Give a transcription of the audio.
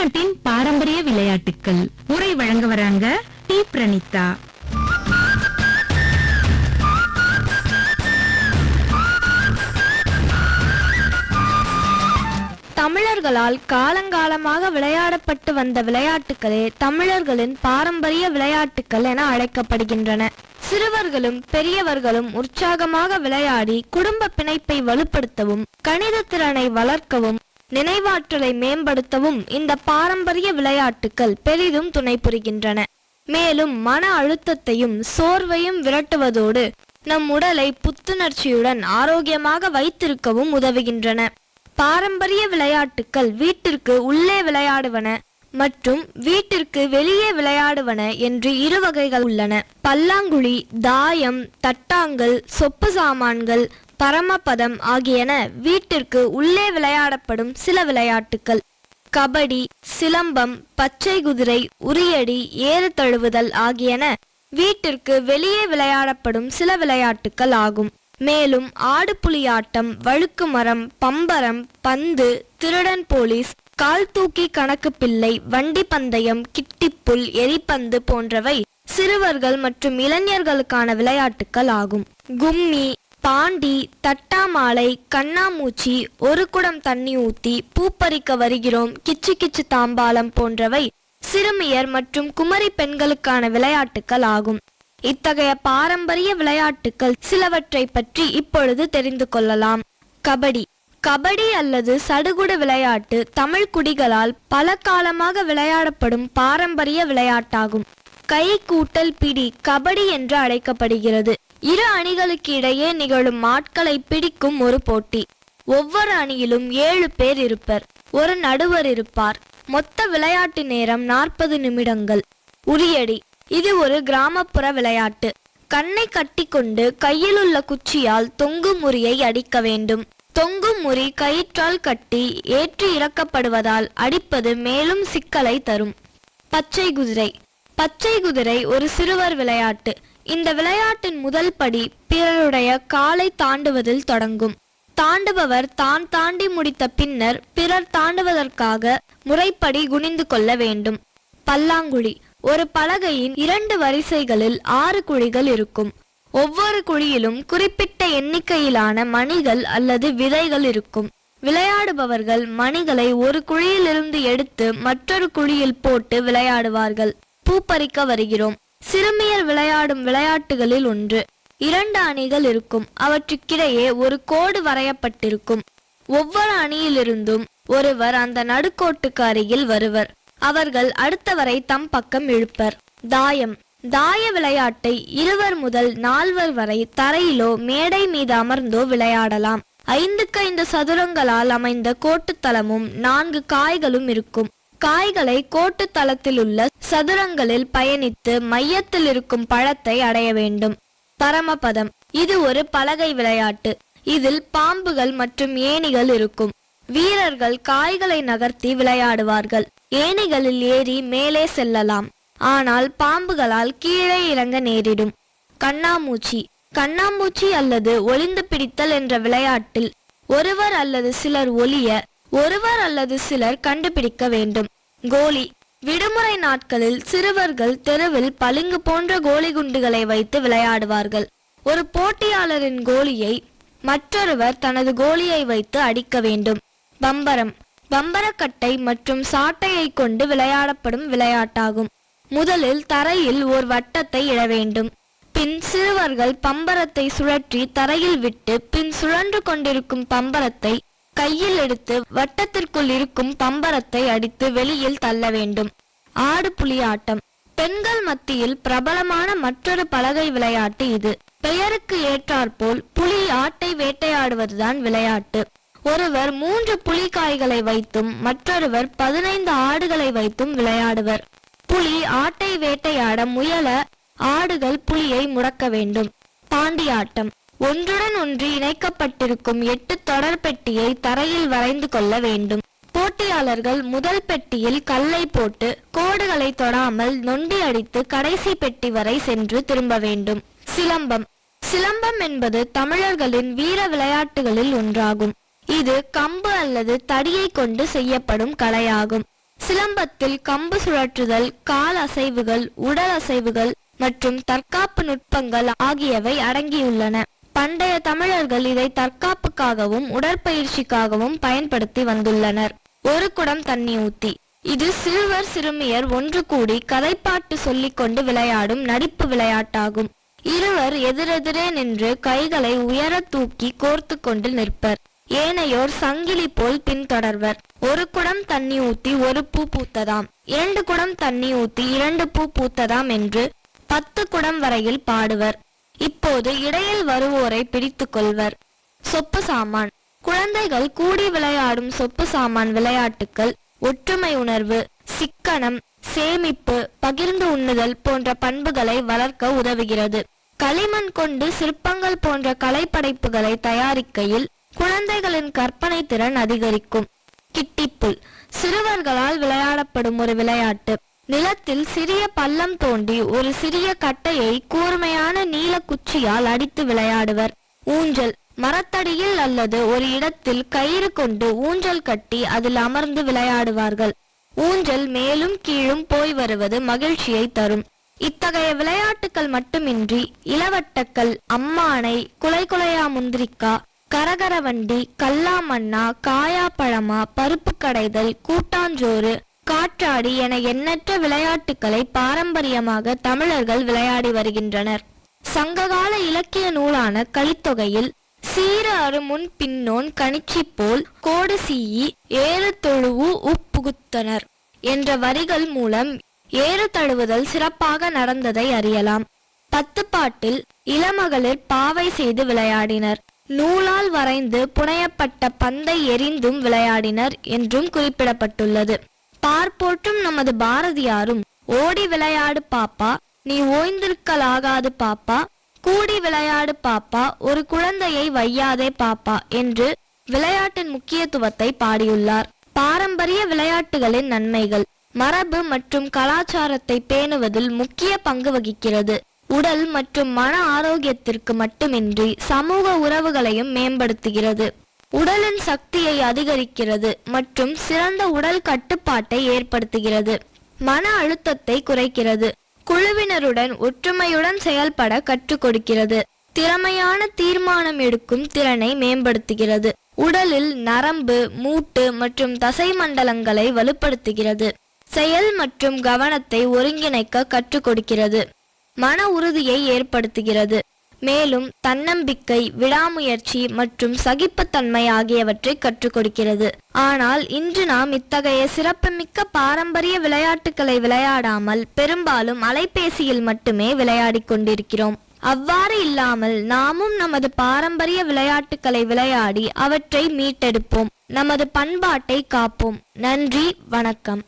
தமிழ்நாட்டின் பாரம்பரிய விளையாட்டுக்கள். உரை வழங்க வராங்க டி. பிரணிதா தமிழர்களால் காலங்காலமாக விளையாடப்பட்டு வந்த விளையாட்டுகளே தமிழர்களின் பாரம்பரிய விளையாட்டுகள் என அழைக்கப்படுகின்றன. சிறுவர்களும் பெரியவர்களும் உற்சாகமாக விளையாடி குடும்ப பிணைப்பை வலுப்படுத்தவும் கணித திறனை வளர்க்கவும் நினைவாற்றலை மேம்படுத்தவும் இந்த பாரம்பரிய விளையாட்டுகள் பெரிதும் துணை புரிகின்றன. மேலும் மன அழுத்தத்தையும் சோர்வையும் விரட்டுவதோடு நம் உடலை புத்துணர்ச்சியுடன் ஆரோக்கியமாக வைத்திருக்கவும் உதவுகின்றன. பாரம்பரிய விளையாட்டுக்கள் வீட்டிற்கு உள்ளே விளையாடுவன மற்றும் வீட்டிற்கு வெளியே விளையாடுவன என்று இரு வகைகள் உள்ளன. பல்லாங்குழி தாயம் தட்டாங்கல் சொப்பு சாமான்கள் பரமபதம் ஆகியன வீட்டிற்கு உள்ளே விளையாடப்படும் சில விளையாட்டுக்கள். கபடி சிலம்பம் பச்சை குதிரை உரியடி ஏறு தழுவுதல் ஆகியன வீட்டிற்கு வெளியே விளையாடப்படும் சில விளையாட்டுக்கள் ஆகும். மேலும் ஆடுபுலியாட்டம் வழுக்கு மரம் பம்பரம் பந்து திருடன் போலீஸ் கால் தூக்கி கணக்கு பிள்ளை வண்டி பந்தயம் கிட்டிப்புல் எரிப்பந்து போன்றவை சிறுவர்கள் மற்றும் இளைஞர்களுக்கான விளையாட்டுக்கள் ஆகும். கும்மி பாண்டி தட்டாமாலை கண்ணாமூச்சி ஒரு குடம் தண்ணி ஊத்தி பூப்பறிக்க வருகிறோம். கிச்சு கிச்சு தாம்பாலம் போன்றவை சிறுமியர் மற்றும் குமரி பெண்களுக்கான விளையாட்டுக்கள் ஆகும். இத்தகைய பாரம்பரிய விளையாட்டுக்கள் சிலவற்றை பற்றி இப்பொழுது தெரிந்து கொள்ளலாம். கபடி. கபடி அல்லது சடுகுடு விளையாட்டு தமிழ் குடிகளால் பல காலமாக விளையாடப்படும் பாரம்பரிய விளையாட்டாகும். கை கூட்டல் பிடி கபடி என்று அழைக்கப்படுகிறது. இரு அணிகளுக்கு இடையே நிகழும் ஆட்களை பிடிக்கும் ஒரு போட்டி. ஒவ்வொரு அணியிலும் ஏழு பேர் இருப்பர். ஒரு நடுவர் இருப்பார். மொத்த விளையாட்டு நேரம் நாற்பது நிமிடங்கள். உரியடி இது ஒரு கிராமப்புற விளையாட்டு. கண்ணை கட்டிக்கொண்டு கையில் உள்ள குச்சியால் தொங்கு முறியை அடிக்க வேண்டும். தொங்கு முறி கயிற்றால் கட்டி ஏற்றி இறக்கப்படுவதால் அடிப்பது மேலும் சிக்கலை தரும். பச்சை குதிரை. பச்சை குதிரை ஒரு சிறுவர் விளையாட்டு. இந்த விளையாட்டின் முதல் படி பிறருடைய காலை தாண்டுவதில் தொடங்கும். தாண்டுபவர் தான் தாண்டி முடித்த பின்னர் பிறர் தாண்டுவதற்காக முறைப்படி குனிந்து கொள்ள வேண்டும். பல்லாங்குழி. ஒரு பலகையின் இரண்டு வரிசைகளில் ஆறு குழிகள் இருக்கும். ஒவ்வொரு குழியிலும் குறிப்பிட்ட எண்ணிக்கையிலான மணிகள் அல்லது விதைகள் இருக்கும். விளையாடுபவர்கள் மணிகளை ஒரு குழியிலிருந்து எடுத்து மற்றொரு குழியில் போட்டு விளையாடுவார்கள். பூப்பறிக்க வருகிறோம். சிறுமியர் விளையாடும் விளையாட்டுகளில் ஒன்று. இரண்டு அணிகள் இருக்கும். அவற்றுக்கிடையே ஒரு கோடு வரையப்பட்டிருக்கும். ஒவ்வொரு அணியிலிருந்தும் ஒருவர் அந்த நடுக்கோட்டுக்கு அருகில் வருவர். அவர்கள் அடுத்தவரை தம் பக்கம் இழுப்பர். தாயம். தாய விளையாட்டை இருவர் முதல் நால்வர் வரை தரையிலோ மேடை மீது அமர்ந்தோ விளையாடலாம். ஐந்துக்கு ஐந்து சதுரங்களால் அமைந்த கோட்டுத்தளமும் நான்கு காய்களும் இருக்கும். காய்களை கோட்டு தளத்தில் உள்ள சதுரங்களில் பயணித்து மையத்தில் இருக்கும் பழத்தை அடைய வேண்டும். பரமபதம். இது ஒரு பலகை விளையாட்டு. இதில் பாம்புகள் மற்றும் ஏணிகள் இருக்கும். வீரர்கள் காய்களை நகர்த்தி விளையாடுவார்கள். ஏணிகளில் ஏறி மேலே செல்லலாம். ஆனால் பாம்புகளால் கீழே இறங்க நேரிடும். கண்ணாமூச்சி. கண்ணாமூச்சி அல்லது ஒளிந்து பிடித்தல் என்ற விளையாட்டில் ஒருவர் அல்லது சிலர் ஒளிய ஒருவர் அல்லது சிலர் கண்டுபிடிக்க வேண்டும். கோலி விடுமுறை நாட்களில் சிறுவர்கள் தெருவில் பளிங்கு போன்ற கோலி குண்டுகளை வைத்து விளையாடுவார்கள். ஒரு போட்டியாளரின் கோலியை மற்றொருவர் தனது கோலியை வைத்து அடிக்க வேண்டும். பம்பரம் பம்பரக்கட்டை மற்றும் சாட்டையை கொண்டு விளையாடப்படும் விளையாட்டாகும். முதலில் தரையில் ஓர் வட்டத்தை இட வேண்டும். பின் சிறுவர்கள் பம்பரத்தை சுழற்றி தரையில் விட்டு பின் சுழன்று கொண்டிருக்கும் பம்பரத்தை கையில் எடுத்து வட்டத்திற்குள் இருக்கும் பம்பரத்தை அடித்து வெளியில் தள்ள வேண்டும். ஆடு புலி ஆட்டம் பெண்கள் மத்தியில் பிரபலமான மற்றொரு பலகை விளையாட்டு இது. பெயருக்கு ஏற்றாற்போல் புலி ஆட்டை வேட்டையாடுவதுதான் விளையாட்டு. ஒருவர் மூன்று புலிக்காய்களை வைத்தும் மற்றொருவர் பதினைந்து ஆடுகளை வைத்தும் விளையாடுவர். புலி ஆட்டை வேட்டையாட முயல ஆடுகள் புலியை முடக்க வேண்டும். பாண்டியாட்டம். ஒன்றுடன் ஒன்று இணைக்கப்பட்டிருக்கும் எட்டு தொடர் பெட்டியை தரையில் வரைந்து கொள்ள வேண்டும். போட்டியாளர்கள் முதல் பெட்டியில் கல்லை போட்டு கோடுகளை தொடாமல் நொண்டி அடித்து கடைசி பெட்டி வரை சென்று திரும்ப வேண்டும். சிலம்பம். சிலம்பம் என்பது தமிழர்களின் வீர விளையாட்டுகளில் ஒன்றாகும். இது கம்பு அல்லது தடியை கொண்டு செய்யப்படும் கலையாகும். சிலம்பத்தில் கம்பு சுழற்றுதல் கால் அசைவுகள் உடல் அசைவுகள் மற்றும் தற்காப்பு நுட்பங்கள் ஆகியவை அடங்கியுள்ளன. பண்டைய தமிழர்கள் இதை தற்காப்புக்காகவும் உடற்பயிற்சிக்காகவும் பயன்படுத்தி வந்துள்ளனர். ஒரு குடம் தண்ணி ஊத்தி. இது சிறுவர் சிறுமியர் ஒன்று கூடி கதைப்பாட்டு சொல்லிக்கொண்டு விளையாடும் நடிப்பு விளையாட்டாகும். இருவர் எதிரெதிரே நின்று கைகளை உயர தூக்கி கோர்த்து கொண்டு நிற்பர். ஏனையோர் சங்கிலி போல் பின்தொடர்வர். ஒரு குடம் தண்ணி ஊத்தி ஒரு பூ பூத்ததாம். இரண்டு குடம் தண்ணி ஊத்தி இரண்டு பூ பூத்ததாம் என்று பத்து குடம் வரையில் பாடுவர். இப்போது இடையில் வருவோரை பிடித்து கொள்வர். சொப்பு சாமான். குழந்தைகள் கூடி விளையாடும் சொப்பு சாமான் விளையாட்டுக்கள் ஒற்றுமை உணர்வு சிக்கனம் சேமிப்பு பகிர்ந்து உண்ணுதல் போன்ற பண்புகளை வளர்க்க உதவுகிறது. களிமண் கொண்டு சிற்பங்கள் போன்ற கலைப்படைப்புகளை தயாரிக்கையில் குழந்தைகளின் கற்பனை திறன் அதிகரிக்கும். கிட்டிப்புல் சிறுவர்களால் விளையாடப்படும் ஒரு விளையாட்டு. நிலத்தில் சிறிய பள்ளம் தோண்டி ஒரு சிறிய கட்டையை கூர்மையான நீல குச்சியால் அடித்து விளையாடுவர். ஊஞ்சல் மரத்தடியில் அல்லது ஒரு இடத்தில் கயிறு கொண்டு ஊஞ்சல் கட்டி அதில் அமர்ந்து விளையாடுவார்கள். ஊஞ்சல் மேலும் கீழும் போய் வருவது மகிழ்ச்சியை தரும். இத்தகைய விளையாட்டுகள் மட்டுமின்றி இளவட்டக்கல் அம்மானை குலை குலையா முந்திரிக்கா கரகரவண்டி கல்லாமண்ணா காயாப்பழமா பருப்பு கடைதல் கூட்டாஞ்சோறு காற்றாடி என எண்ணற்ற விளையாட்டுகளை பாரம்பரியமாக தமிழர்கள் விளையாடி வருகின்றனர். சங்ககால இலக்கிய நூலான கலித்தொகையில் சீர அருமுன் பின்னோன் கணிச்சி போல் கோடு சீயி ஏறு தொழுவு உப்புகுத்தனர் என்ற வரிகள் மூலம் ஏறு தழுவுதல் சிறப்பாக நடந்ததை அறியலாம். பத்து பாட்டில் இளமகளிர் பாவை செய்து விளையாடினர். நூலால் வரைந்து புனையப்பட்ட பந்தை எரிந்தும் விளையாடினர் என்றும் குறிப்பிடப்பட்டுள்ளது. பார்ப்போற்றும் நமது பாரதியாரும். ஓடி விளையாடு பாப்பா நீ ஓய்ந்திருக்கலாகாது பாப்பா. கூடி விளையாடு பாப்பா ஒரு குழந்தையை வையாதே பாப்பா என்று விளையாட்டின் முக்கியத்துவத்தை பாடியுள்ளார். பாரம்பரிய விளையாட்டுகளின் நன்மைகள். மரபு மற்றும் கலாச்சாரத்தை பேணுவதில் முக்கிய பங்கு வகிக்கிறது. உடல் மற்றும் மன ஆரோக்கியத்திற்கு மட்டுமின்றி சமூக உறவுகளையும் மேம்படுத்துகிறது. உடலின் சக்தியை அதிகரிக்கிறது மற்றும் சிறந்த உடல் கட்டுப்பாட்டை ஏற்படுத்துகிறது. மன அழுத்தத்தை குறைக்கிறது. குழுவினருடன் ஒற்றுமையுடன் செயல்பட கற்றுக் கொடுக்கிறது. திறமையான தீர்மானம் எடுக்கும் திறனை மேம்படுத்துகிறது. உடலில் நரம்பு மூட்டு மற்றும் தசை மண்டலங்களை வலுப்படுத்துகிறது. செயல் மற்றும் கவனத்தை ஒருங்கிணைக்க கற்றுக் கொடுக்கிறது. மன உறுதியை ஏற்படுத்துகிறது. மேலும் தன்னம்பிக்கை விடாமுயற்சி மற்றும் சகிப்புத்தன்மை ஆகியவற்றை கற்றுக் கொடுக்கிறது. ஆனால் இன்று நாம் இத்தகைய சிறப்புமிக்க பாரம்பரிய விளையாட்டுகளை விளையாடாமல் பெரும்பாலும் அலைபேசியில் மட்டுமே விளையாடிக் கொண்டிருக்கிறோம். அவ்வாறு இல்லாமல் நாமும் நமது பாரம்பரிய விளையாட்டுகளை விளையாடி அவற்றை மீட்டெடுப்போம். நமது பண்பாட்டை காப்போம். நன்றி வணக்கம்.